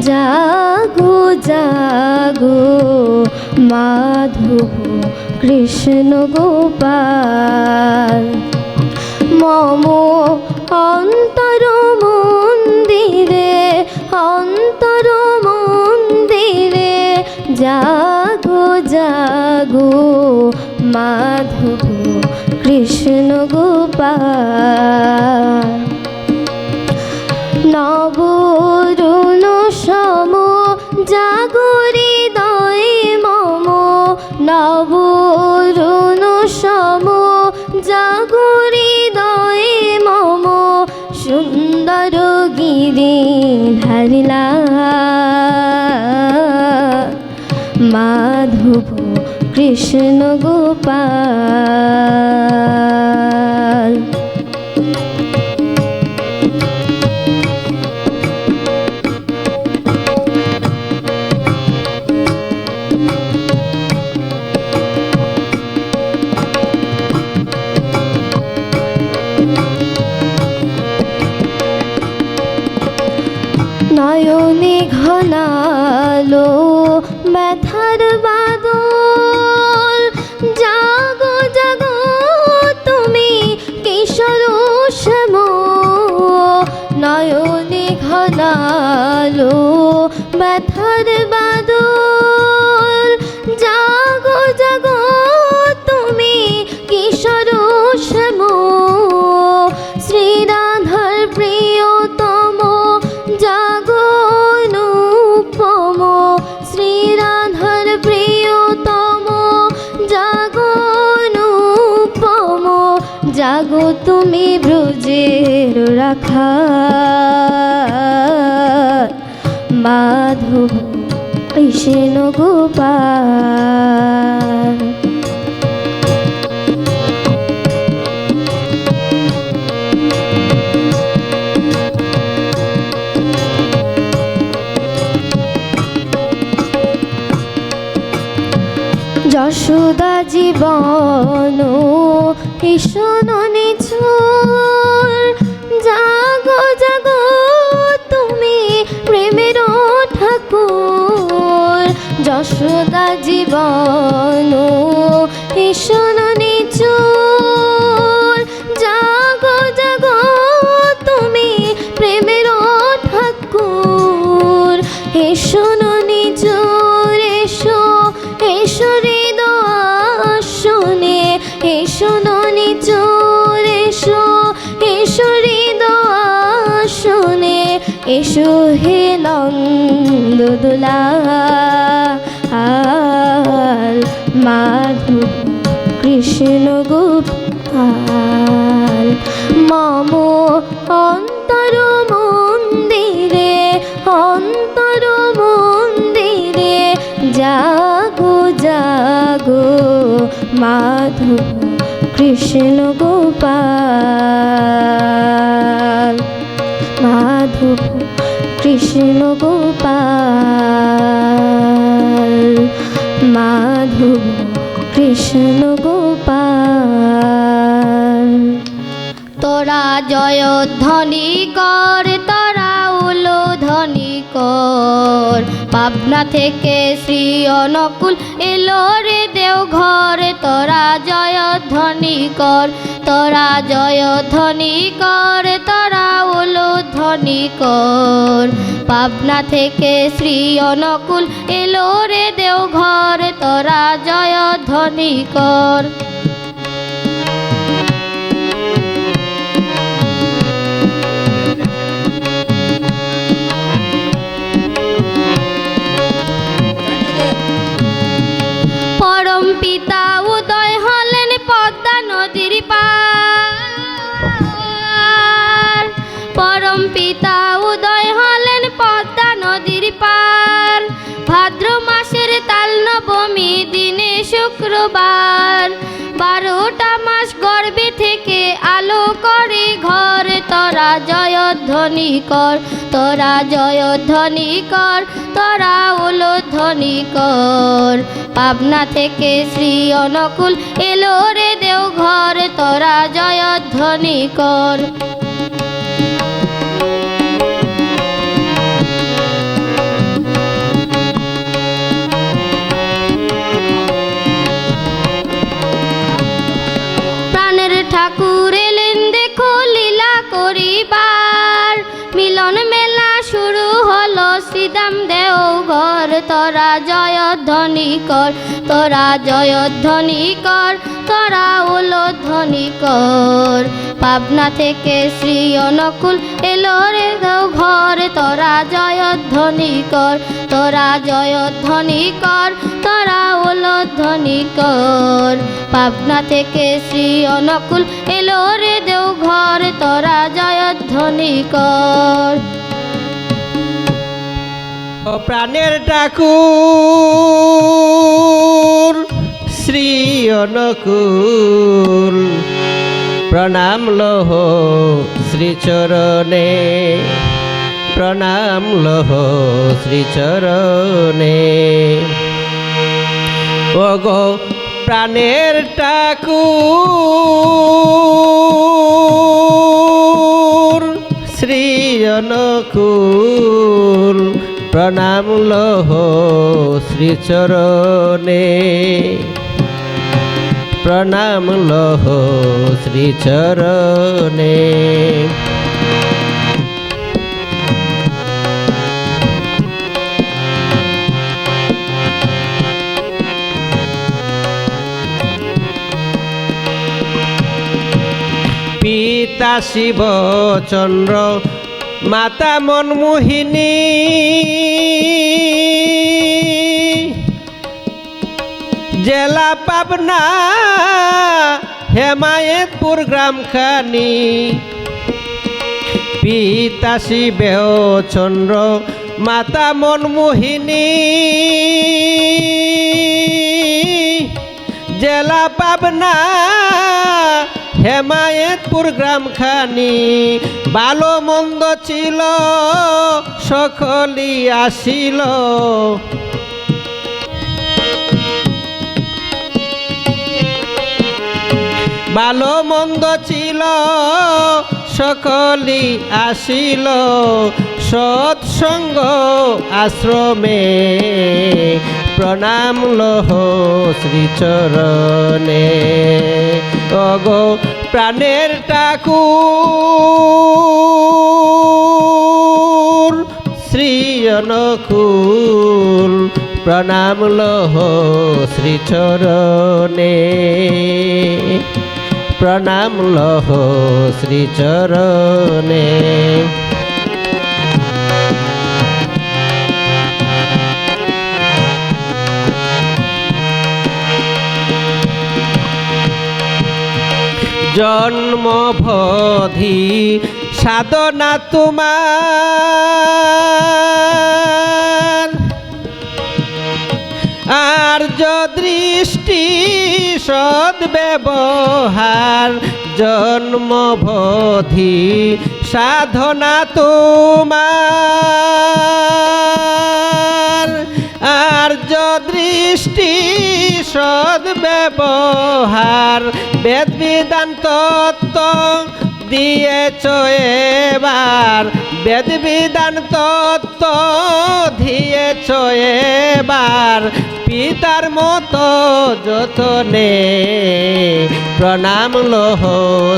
জাগো জাগো, মাধব কৃষ্ণ গোপাল। মম অন্তর মন্দিরে অন্তর মন্দিরে জাগো জাগো, মাধব কৃষ্ণ গোপাল। নবরুণ সুন্দর গিরি ধারিলা মাধব কৃষ্ণ গোপাল শ্যাম নয়নে ঘনালো ব্যথার বাদল জাগো তুমি ব্রজের রাখা। মাধব কৃষ্ণ গোপাল যশোদা জীবন ভীষণ নিছুর জাগো জাগো তুমি প্রেমের ঠাকুর। যশোদা জীবন ভীষণ নিছুর এসো হে নন্দদোলাল মাধব কৃষ্ণ গোপাল মম অন্তর মন্দিরে অন্তর মন্দিরে জাগো জাগো মাধব কৃষ্ণ গোপাল কৃষ্ণ গোপাল, মাধব কৃষ্ণ গোপাল। তোরা জয় ধ্বনি কর, তোরা উলো ধ্বনি কর। পাবনা থেকে শ্রী অনকুল এলো রে দেও ঘরে তোরা জয় ধ্বনি কর, তোরা জয় ধ্বনি কর, তোরা উলো ধ্বনি কর পাবনা থেকে শ্রী অনুকূল এলো রে দেও ঘর তোরা জয় ধনিকর। কর শুক্রবার বারোটা মাস গর্বে থেকে আলো করে ঘর। তোরা জয়ধ্বনি কর, তোরা জয়ধ্বনি কর, তোরা উলোধ্বনি কর। পাবনা থেকে শ্রী অনুকূল এলো রে দেও ঘর তোরা জয়ধ্বনি কর। জয়ধ্বনি কর তোরা জয়ধ্বনি কর তোরা উলোধ্বনি কর পাবনা থেকে শ্রী অনুকূল এলো রে ঘর, তোরা জয়ধ্বনি কর তোরা জয়ধ্বনি কর তোরা উলোধ্বনি কর পাবনা থেকে শ্রী অনুকূল এলো রে দেও ঘর, তোরা জয়ধ্বনি কর প্রাণের ঠাকুর শ্রী অনুকূল প্রণাম লহ শ্রীচরণে, প্রণাম লহ শ্রীচরণে। গো প্রাণের ঠাকুর শ্রী অনুকূল প্রণাম লহ শ্রীচরণে। প্রণাম লহ শ্রীচরণে। পিতা শিব চন্দ্র মাতা মনমোহিনী। জেলা পাবনা, হেমায়েতপুর গ্রামখানি। পিতা শিবেও চন্দ্র মাতা মনমোহিনী। জেলা পাবনা, হেমায়েতপুর গ্রামখানি। ভালো মন্দ ছিল, সকলই আসিল। ভালো মন্দ ছিল সকলি আসিল। সৎসঙ্গ আশ্রমে প্রণাম লহ শ্রীচরণে। অগো প্রাণের ঠাকুর, শ্রী অনুকূল, প্রণাম লহ শ্রীচরণে। প্রণাম লহ শ্রীচরণে। জন্মভধি সাধনা তোমার। দৃষ্টি সদ ব্যবহার জন্মভধি সাধনা তোমার। আর দৃষ্টি সদ ব্যবহার বেদ বিধান তত্ত্ব দিয়েছ এবার বেদ বিধান তত্ত্ব দিয়েছ এবার, পিতার মতো যতনে প্রণাম লহ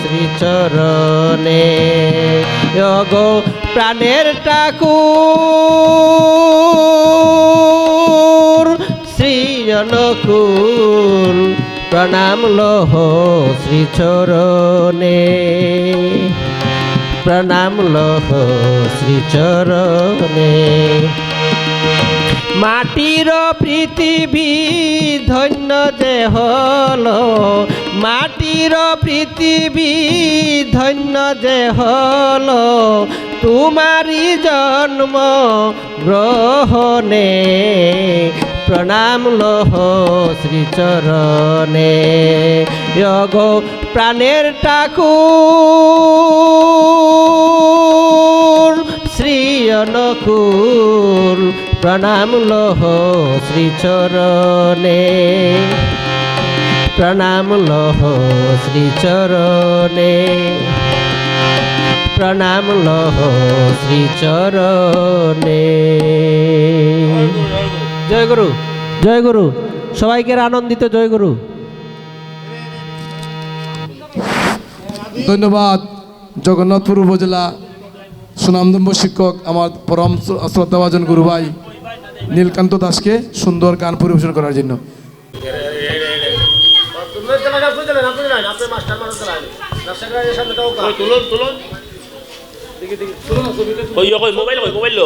শ্রীচরণে। গো প্রাণের ঠাকুর শ্রী অনুকূল প্রণাম লহ শ্রীচরণে। প্রণাম লহ শ্রীচরণে। মাটির পৃথিবী ধন্য যে হল মাটির পৃথিবী ধন্য যে হল তোমারই জন্ম গ্রহণে। প্রণাম লহ শ্রীচরণে। গো প্রাণের ঠাকুর, শ্রী অনুকূল, প্রণাম লহ শ্রীচরণে। প্রণাম লহ শ্রীচরণে। প্রণাম লহ শ্রীচরণে। জয় গুরু। জয় গুরু। সবাইকে আনন্দিত জয় গুরু। ধন্যবাদ জগন্নাথপুর উপজেলা সুনামদম্ব শিক্ষক আমার পরম শ্র- শ্রদ্ধাভাজন গুরু ভাই নীলকান্ত দাসকে সুন্দর গান পরিবেশন করার জন্য। মোবাইল মোবাইল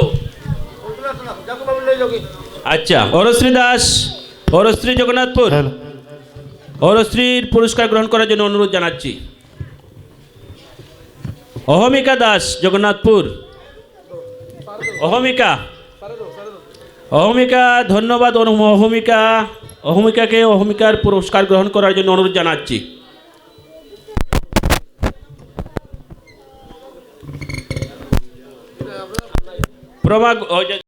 আচ্ছা অরশ্রী দাস অরশ্রী জগন্নাথপুর। অরশ্রীর পুরস্কার গ্রহণ করার জন্য অনুরোধ জানাচ্ছি। অহমিকা দাস জগন্নাথপুর। অহমিকা। অহমিকা ধন্যবাদ অহমিকা। অহমিকাকে অহমিকার পুরস্কার গ্রহণ করার জন্য অনুরোধ জানাচ্ছি। প্রভা ওই যে